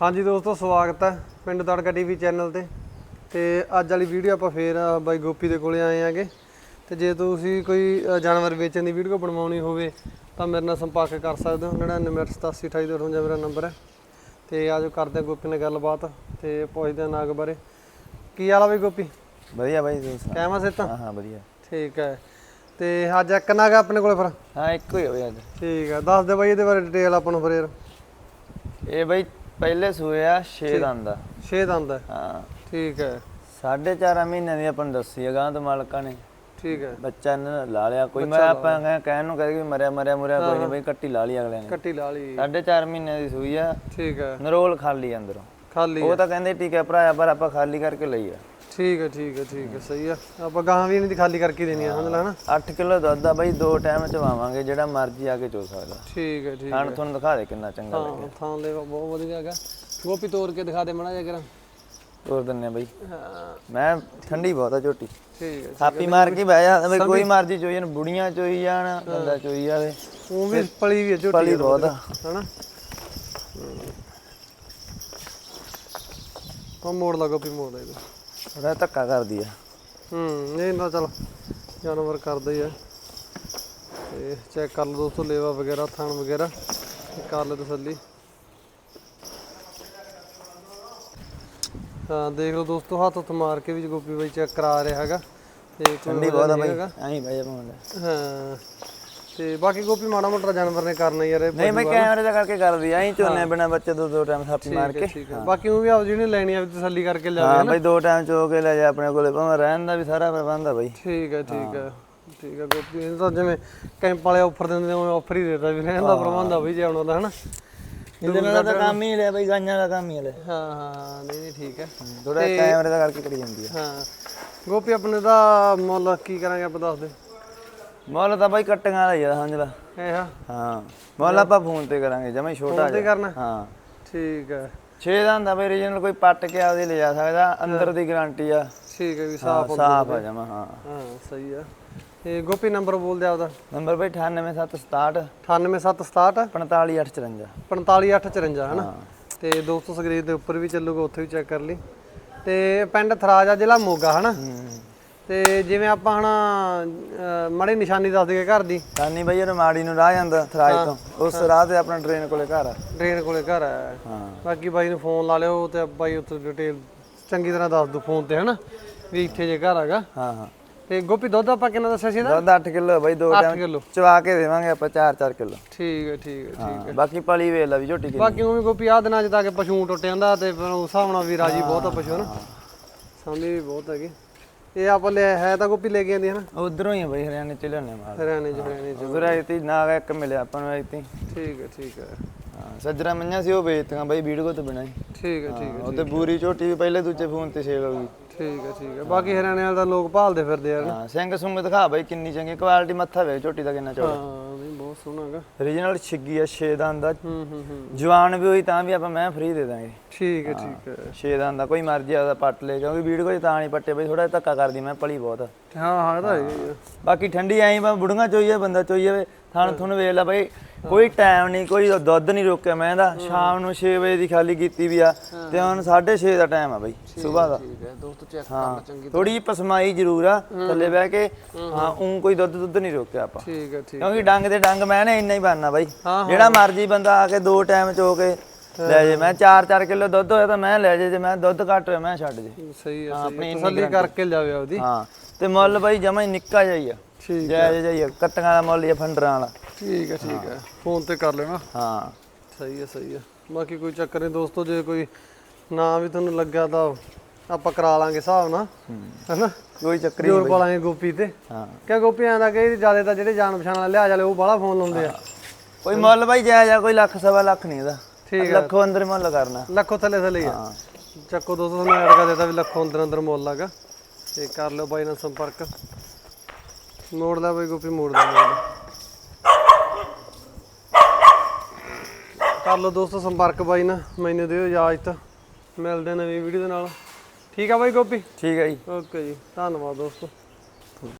ਹਾਂਜੀ ਦੋਸਤੋ ਸਵਾਗਤ ਹੈ ਪਿੰਡ ਤੜਕਾ ਟੀਵੀ ਚੈਨਲ ਤੇ। ਤੇ ਅੱਜ ਵਾਲੀ ਵੀਡੀਓ ਆਪਾਂ ਫੇਰ ਬਾਈ ਗੋਪੀ ਦੇ ਕੋਲੇ ਆਏ ਆਂਗੇ। ਤੇ ਜੇ ਤੁਸੀਂ ਕੋਈ ਜਾਨਵਰ ਵੇਚਣ ਦੀ ਵੀਡੀਓ ਬਣਵਾਉਣੀ ਹੋਵੇ ਤਾਂ ਮੇਰੇ ਨਾਲ ਸੰਪਰਕ ਕਰ ਸਕਦੇ ਹੋ। 9987282858 ਮੇਰਾ ਨੰਬਰ ਹੈ। ਤੇ ਆਜੋ ਕਰਦੇ ਗੋਪੀ ਨਾਲ ਗੱਲਬਾਤ ਤੇ ਪੁੱਛਦੇ ਨਾਗ ਬਾਰੇ। ਕੀ ਹਾਲ ਆ ਬਈ ਗੋਪੀ? ਵਧੀਆ ਬਾਈ ਤੂੰ ਸੁਣਾ ਕਹਿਮਾ ਸੇ ਤਾਂ ਹਾਂ ਹਾਂ ਵਧੀਆ। ਠੀਕ ਹੈ। ਤੇ ਅੱਜ ਇੱਕ ਨਾਗ ਆਪਣੇ ਕੋਲੇ ਫਿਰ? ਹਾਂ ਇੱਕੋ ਹੀ ਹੋਇਆ ਅੱਜ। ਠੀਕ ਹੈ। ਦੱਸ ਦੇ ਬਾਈ ਇਹਦੇ ਬਾਰੇ ਡਿਟੇਲ ਆਪਾਂ ਨੂੰ ਫਿਰ ਯਾਰ। ਇਹ ਬਾਈ ਪਹਿਲੇ ਸੂਏ ਆ 6 ਦੰਦ ਦਾ ਛੇ ਦੰਦ ਹੈ ਹਾਂ। ਠੀਕ ਹੈ। ਸਾਢੇ ਚਾਰ ਮਹੀਨੇ ਦੀ ਆਪਾਂ ਨੂੰ ਦੱਸੀ ਅਗਾਂ ਤੋਂ ਮਾਲਕਾਂ ਨੇ। ਠੀਕ ਹੈ। ਬੱਚਾ ਇਹਨਾਂ ਨੇ ਲਾ ਲਿਆ ਕੋਈ ਮੈਂ ਆਪਾਂ ਕਹਿ- ਕਹਿਣ ਨੂੰ ਕਹਿ ਕਿ ਮਰਿਆ ਮਰਿਆ ਮੁਰਿਆ ਕੋਈ ਨਹੀਂ ਬਈ ਕੱਟੀ ਲਾ ਲਈ ਅਗਲੇ ਨੇ। ਕੱਟੀ ਲਾ ਲਈ। ਸਾਢੇ ਚਾਰ ਮਹੀਨੇ ਦੀ ਸੂਈ ਆ। ਠੀਕ ਹੈ। ਨਰੋਲ ਖਾਲੀ ਅੰਦਰੋਂ। ਖਾਲੀ ਉਹ ਤਾਂ ਕਹਿੰਦੇ ਟੀਕਾ ਭਰਾਇਆ ਪਰ ਆਪਾਂ ਖਾਲੀ ਕਰਕੇ ਲਈ ਆ। ਠੀਕ ਹੈ ਠੀਕ ਹੈ ਠੀਕ ਹੈ ਸਹੀ ਆ। ਆਪਾਂ ਗਾਂ ਵੀ ਨਹੀਂ ਦੀ ਖਾਲੀ ਕਰਕੇ ਦੇਣੀ ਆ ਸਮਝ ਲੈ ਹਨਾ 8 ਕਿਲੋ ਦੁੱਧ ਆ ਬਾਈ ਦੋ ਟਾਈਮ ਚਵਾਵਾਂਗੇ ਜਿਹੜਾ ਮਰਜ਼ੀ ਆ ਕੇ ਚੋ ਸਕਦਾ। ਠੀਕ ਹੈ ਠੀਕ ਖਾਣ ਤੁਹਾਨੂੰ ਦਿਖਾ ਦੇ ਕਿੰਨਾ ਚੰਗਾ ਲੱਗਿਆ ਹਾਂ ਥਾਂ ਲੈ ਬਹੁਤ ਵਧੀਆ ਹੈਗਾ। ਗੋਪੀ ਤੋੜ ਕੇ ਦਿਖਾ ਦੇ ਮਣਾ ਜਾ ਕਰਾਂ ਤੋਰ ਦਿੰਨੇ ਬਾਈ। ਹਾਂ। ਮੈਂ ਠੰਡੀ ਬਹੁਤ ਆ ਝੋਟੀ। ਠੀਕ ਹੈ ਥਾਪੀ ਮਾਰ ਕੇ ਬਹਿ ਜਾ ਬਈ ਕੋਈ ਮਰਜ਼ੀ ਚੋਈ ਜਾਣ ਬੁੜੀਆਂ ਚੋਈ ਜਾਣ ਬੰਦਾ ਚੋਈ ਜਾਵੇ। ਉਹ ਵੀ ਪਲੀ ਵੀ ਹੈ ਝੋਟੀ ਪਲੀ ਬਹੁਤ ਆ। ਹਨਾ? ਉਹ ਮੋੜ ਲਾ ਗੋਪੀ ਮੋੜ ਲਾ ਉਹਦਾ ਧੱਕਾ ਕਰਦੀ ਆ। ਹੂੰ ਇਹ ਨਾ ਚਲ ਜਾਨਵਰ ਕਰਦਾ ਹੀ ਆ। ਤੇ ਚੈੱਕ ਕਰ ਲਓ ਦੋਸਤੋ ਲੇਵਾ ਵਗੈਰਾ ਥਾਣ ਵਗੈਰਾ ਕਰ ਲਓ ਤਸੱਲੀ। ਹਾਂ ਦੇਖ ਲਓ ਦੋਸਤੋ ਹੱਥ ਉੱਤ ਮਾਰ ਕੇ ਵੀ ਗੋਪੀ ਬਾਈ ਚੈੱਕ ਕਰਾ ਰਿਹਾ ਹੈਗਾ। ਤੇ ਠੰਡੀ ਬਹੁਤ ਆ ਬਾਈ ਐਂ ਭਾਵੇਂ ਹਾਂ। ਤੇ ਬਾਕੀ ਗੋਪੀ ਮਾੜਾ ਮੋਟਾ ਜਾਨਵਰ ਨੇ ਕਰਨਾ ਯਾਰ ਇਹ ਨਹੀਂ ਮੈਂ ਕੈਮਰੇ ਦਾ ਕਰਕੇ ਕਰਦੀ ਐਂ ਚੋਨੇ ਬਿਨਾ ਬੱਚੇ ਦੋ ਦੋ ਟਾਈਮ ਥਾਪੀ ਮਾਰ ਕੇ। ਹੈ। ਬਾਕੀ ਉਹ ਵੀ ਆਪ ਜਿਹਨੇ ਲੈਣੀ ਆ ਵੀ ਤਸੱਲੀ ਕਰਕੇ ਲਿਆਵੇ ਹਾਂ ਬਈ ਦੋ ਟਾਈਮ ਚੋ ਕੇ ਲੈ ਜਾ ਆਪਣੇ ਕੋਲੇ ਭਾਵੇਂ ਰਹਿਣ ਦਾ ਵੀ ਸਾਰਾ ਪ੍ਰਬੰਧ ਆ ਬਾਈ। ਠੀਕ ਹੈ ਠੀਕ ਹੈ ਠੀਕ ਹੈ ਗੋਪੀ ਇਹ ਤਾਂ ਜਿਵੇਂ ਕੈਂਪ ਵਾਲੇ ਆਫਰ ਦਿੰਦੇ ਉਵੇਂ ਆਫਰ ਹੀ ਦੇਤਾ ਵੀ ਰਹਿਣ ਦਾ ਪ੍ਰਬੰਧ ਆ ਬਈ ਜੇ ਆਉਣਾ ਦਾ ਹਨਾ ਇਹਦੇ ਨਾਲ ਤਾਂ ਕੰਮ ਹੀ ਲੈ ਬਾਈ ਗਾਈਆਂ ਦਾ ਕੰਮ ਹੀ ਲੈ। ਹਾਂ ਹਾਂ ਨਹੀਂ ਨਹੀਂ ਠੀਕ ਹੈ। ਥੋੜਾ ਕੈਮਰੇ ਦਾ ਕਰਕੇ ਕਰੀ ਜਾਂਦੀ ਆ। ਹਾਂ ਗੋਪੀ ਆਪਣੇ ਦਾ ਮੁੱਲ ਕੀ ਕਰਾਂਗੇ ਆਪਾਂ ਦੱਸ ਦੇ? ਮੁੱਲ ਤਾਂ ਬਾਈ ਕੱਟੀਆਂ ਦਾ ਆ ਸਮਝ ਲਾ। ਇਹ ਹਾਂ ਹਾਂ ਮੁੱਲ ਆਪਾਂ ਫੋਨ ਤੇ ਕਰਾਂਗੇ ਜਮੇ ਛੋਟਾ ਤੇ ਜਿਹਾ। ਕਰਨਾ? ਹਾਂ। ਠੀਕ ਹੈ 6 ਦਾ ਹੁੰਦਾ ਬਈ ਰੀਜਨਲ ਕੋਈ ਪੱਟ ਕੇ ਆਪਦੇ ਲੈ ਜਾ ਸਕਦਾ ਅੰਦਰ ਦੀ ਗਾਰੰਟੀ ਆ। ਠੀਕ ਹੈ ਵੀ ਸਾਫ਼ ਸਾਫ਼ ਆ ਜਮਾ ਹਾਂ। ਹਾਂ ਸਹੀ ਆ। ਇਹ ਗੋਪੀ ਨੰਬਰ ਬੋਲ ਦੇ ਆਪਦਾ? ਨੰਬਰ ਬਈ 98767 98767 45854 45854 ਹਨਾ ਤੇ 200 ਸਕਰੀਨ ਦੇ ਉੱਪਰ ਵੀ ਚੱਲੂਗਾ ਉੱਥੇ ਵੀ ਚੈੱਕ ਕਰ ਲਈ। ਤੇ ਪਿੰਡ ਥਰਾਜ ਆ ਜ਼ਿਲ੍ਹਾ ਮੋਗਾ ਹਨਾ ਤੇ ਜਿਵੇਂ ਆਪਾਂ ਹਣਾ ਮੜੀ ਨਿਸ਼ਾਨੀ ਦੱਸ ਦਈਏ ਘਰ ਦੀ। ਸਾਨੀ ਬਈ ਇਹ ਮਾੜੀ ਨੂੰ ਰਾਹ ਜਾਂਦਾ ਥਰਾਜ ਤੋਂ ਉਸ ਰਾਹ ਤੇ ਆਪਣਾ ਟ੍ਰੇਨ ਕੋਲੇ ਘਰ ਆ। ਟ੍ਰੇਨ ਕੋਲੇ ਘਰ ਆ। ਹਾਂ। ਬਾਕੀ ਬਾਈ ਨੂੰ ਫੋਨ ਲਾ ਲਿਓ ਤੇ ਬਾਈ ਉੱਥੇ ਡਿਟੇਲ ਚੰਗੀ ਤਰ੍ਹਾਂ ਦੱਸ ਦੋ ਫੋਨ ਤੇ ਹਨਾ ਵੀ ਇੱਥੇ ਜੇ ਘਰ ਹੈਗਾ। ਹਾਂ ਹਾਂ। ਤੇ ਗੋਪੀ ਦੁੱਧ ਆਪਾਂ ਕਿੰਨਾ ਦੱਸਿਆ ਸੀ ਇਹਦਾ? ਦੁੱਧ 8 ਕਿਲੋ ਬਈ ਦੋ 8 ਟਾਈਮ ਕਿਲੋ। ਚਵਾ ਕੇ ਦੇਵਾਂਗੇ ਆਪਾਂ 4-4 ਕਿਲੋ। ਠੀਕ ਹੈ ਠੀਕ ਹੈ ਠੀਕ ਹਾਂ ਬਾਕੀ ਪਲੀ ਵੇਲ ਆ ਵੀ ਝੋਟੀ ਕਿੰਨੀ ਬਾਕੀ ਉਹ ਵੀ ਗੋਪੀ ਆਹ ਦਿਨਾਂ ਚ ਤਾਂ ਕਿ ਪਸ਼ੂ ਟੁੱਟ ਜਾਂਦਾ ਤੇ ਫਿਰ ਉਸ ਹਿਸਾਬ ਨਾਲ ਵੀ ਰਾਜੀ ਬਹੁਤ ਆ ਪਸ਼ੂ ਨਾ ਸਾਂਭੀ ਵੀ ਬਹੁਤ ਹੈਗੀ। ਇਹ ਆਪਾਂ ਲੈ ਹੈ ਤਾਂ ਗੋਪੀ ਲੈ ਕੇ ਆਂਦੀ ਹੈ ਨਾ? ਉਧਰੋਂ ਹੀ ਆ ਬਈ ਹਰਿਆਣੇ ਚ ਲਿਆਉਣੇ ਮਾਲ। ਹਰਿਆਣੇ ਚ ਹਰਿਆਣੇ ਚ। ਉਧਰ ਆਈ ਤੀ ਨਾ ਇੱਕ ਮਿਲਿਆ ਆਪਾਂ ਨੂੰ ਆਈ ਤੀ ਠੀਕ ਹੈ ਠੀਕ ਹੈ। ਹਾਂ ਸੱਜਰਾ ਮੰਨਿਆ ਸੀ ਉਹ ਵੇਚਤੀਆਂ ਬਈ ਵੀਡੀਓ ਤੋਂ ਬਿਨਾਂ ਹੀ ਠੀਕ ਹੈ ਠੀਕ ਹੈ। ਉਹਦੇ ਬੂਰੀ ਝੋਟੀ ਵੀ ਪਹਿਲੇ ਦੂਜੇ ਫੋਨ ਤੇ ਸੇਲ ਹੋ ਗਈ। ਠੀਕ ਹੈ ਠੀਕ ਹੈ। ਬਾਕੀ ਹਰਿਆਣੇ ਵਾਲੇ ਤਾਂ ਲੋਕ ਭਾਲਦੇ ਫਿਰਦੇ ਯਾਰ ਹਾਂ ਸਿੰਘ ਸੁੰਗ ਦਿਖਾ ਬਈ ਕਿੰਨੀ ਚੰਗੀ ਕੁਆਲਿਟੀ ਮੱਥਾ ਵੇ ਝੋਟੀ ਦਾ ਕਿੰਨਾ ਚੌੜਾ। ਹਾਂ ਨਹੀਂ ਬਹੁਤ ਸੋਹਣਾ ਹੈਗਾ। ਰੀਜਨਲ ਛਿੱਗੀ ਆ 6 ਦੰਦ ਦਾ ਹੂੰ ਹੂੰ ਹੂੰ। ਜਵਾਨ ਵੀ ਹੋਈ ਤਾਂ ਵੀ ਆਪਾਂ ਮੈਂ ਫ੍ਰੀ ਦੇ ਦਾਂਗੇ। ਠੀਕ ਹੈ ਠੀਕ ਹੈ। 6 ਦੰਦ ਦਾ ਕੋਈ ਮਰਜ਼ੀ ਆਦਾ ਪੱਟ ਲੈ ਕਿਉਂਕਿ ਵੀਡੀਓ ਕੋਈ ਤਾਂ ਨਹੀਂ ਪੱਟੇ ਬਈ ਥੋੜਾ ਧੱਕਾ ਕਰਦੀ ਮੈਂ ਪਲੀ ਬਹੁਤ ਆ। ਹਾਂ ਹਾਂ ਇਹ ਤਾਂ ਹੈਗਾ ਹੀ ਆ। ਬਾਕੀ ਠੰਡੀ ਆਈ ਬਾ ਬੁੜੀਆਂ ਚੋਈਏ ਬੰਦਾ ਚੋਈਏ ਥਣ ਥੁਣ ਵੇਖ ਲੈ ਬਈ ਕੋਈ ਟਾਈਮ ਨਹੀਂ ਕੋਈ ਦੁੱਧ ਨਹੀਂ ਰੋਕਿਆ ਮੈਂ ਦਾ ਸ਼ਾਮ ਨੂੰ 6 ਵਜੇ ਦੀ ਖਾਲੀ ਕੀਤੀ ਵੀ ਆ ਤੇ ਹੁਣ 6:30 ਦਾ ਟਾਈਮ ਆ ਬਈ ਸਵੇਰ ਦਾ। ਠੀਕ ਹੈ ਦੋਸਤੋ ਚੈੱਕ ਹਾਂ। ਕਰ ਚੰਗੀ ਥੋੜੀ ਪਸਮਾਈ ਜ਼ਰੂਰ ਆ ਥੱਲੇ ਬਹਿ ਕੇ ਹਾਂ ਉਂ ਕੋਈ ਦੁੱਧ ਦੁੱਧ ਨਹੀਂ ਰੋਕਿਆ ਆਪਾਂ। ਠੀਕ ਹੈ ਠੀਕ ਕਿਉਂਕਿ ਡੰਗ ਦੇ ਡੰਗ ਮੈਂ ਨੇ ਇੰਨਾ ਹੀ ਬਣਨਾ ਬਾਈ। ਹਾਂ, ਜਿਹੜਾ ਮਰਜ਼ੀ ਬੰਦਾ ਆ ਕੇ ਦੋ ਟਾਈਮ ਚੋ ਕੇ ਲੈ ਜੇ ਮੈਂ 4-4 ਕਿਲੋ ਦੁੱਧ ਹੋਇਆ ਤਾਂ ਮੈਂ ਲੈ ਜੇ ਜੇ ਮੈਂ ਦੁੱਧ ਘੱਟ ਹੋਇਆ ਮੈਂ ਛੱਡ ਜੇ। ਸਹੀ ਹੈ ਹੈ ਤਸੱਲੀ ਕਰਕੇ ਲਿਆਵੇ ਆਪਦੀ। ਹਾਂ ਤੇ ਮੁੱਲ ਬਾਈ ਜਮਾ ਹੀ ਨਿੱਕਾ ਹੀ ਆ। ਠੀਕ ਜੈ ਜੈ ਜੈ ਕੱਟੀਆਂ ਦਾ ਮੁੱਲ ਹੀ ਆ ਫੰਡਰਾਂ ਵਾਲਾ। ਠੀਕ ਹੈ ਠੀਕ ਹੈ। ਫੋਨ ਤੇ ਕਰ ਲੈਣਾ। ਹਾਂ। ਸਹੀ ਹੈ ਸਹੀ ਹੈ ਬਾਕੀ ਕੋਈ ਚੱਕਰ ਨਹੀਂ ਦੋਸਤੋ ਜੇ ਕੋਈ ਨਾ ਵੀ ਤੁਹਾਨੂੰ ਲੱਗਾ ਤਾਂ ਆਪਾਂ ਕਰਾ ਲਾਂਗੇ ਹਿਸਾਬ ਨਾਲ ਹੈਨਾ? ਕੋਈ ਚੱਕਰੀ ਜੋਰ ਪਾ ਲਾਂਗੇ ਗੋਪੀ ਤੇ। ਹਾਂ। ਕਿਆ ਗੋਪੀ ਆਂਦਾ ਕਿ ਜ਼ਿਆਦਾ ਤਾਂ ਜਿਹੜੇ ਜਾਣ ਪਛਾਣ ਵਾਲੇ ਲਿਆ ਜਾਲੇ ਉਹ ਬਾਹਲਾ ਫੋਨ ਲਾਉਂਦੇ ਆ। ਕੋਈ ਮੁੱਲ ਬਾਈ ਜੈ ਜਾ ਕੋਈ ਲੱਖ ਸਵਾ ਲੱਖ ਨਹੀਂ ਇਹਦਾ। ਠੀਕ ਲੱਖੋਂ ਅੰਦਰ ਮੁੱਲ ਕਰਨਾ। ਲੱਖੋ ਥੱਲੇ ਥੱਲੇ ਹੀ ਆ। ਚੱਕੋ ਦੋਸਤੋ ਤੁਹਾਨੂੰ ਐਡ ਕਰ ਦਿੱਤਾ ਵੀ ਲੱਖੋ ਅੰਦਰ ਅੰਦਰ ਮੁੱਲ ਲਾਗਾ ਤੇ ਕਰ ਲਿਓ ਬਾਈ ਨਾਲ ਸੰਪਰਕ। ਮੋੜ ਲੈ ਬਾਈ ਗੋਪੀ ਮੋੜ ਲੈ। ਕਰ ਲਓ ਦੋਸਤੋ ਸੰਪਰਕ ਬਾਈ ਨਾਲ। ਮੈਨੂੰ ਦਿਓ ਇਜਾਜ਼ਤ। ਮਿਲਦੇ ਨਵੀਂ ਵੀਡੀਓ ਦੇ ਨਾਲ। ਠੀਕ ਆ ਬਾਈ ਗੋਪੀ? ਠੀਕ ਹੈ ਜੀ। ਓਕੇ ਜੀ ਧੰਨਵਾਦ ਦੋਸਤੋ।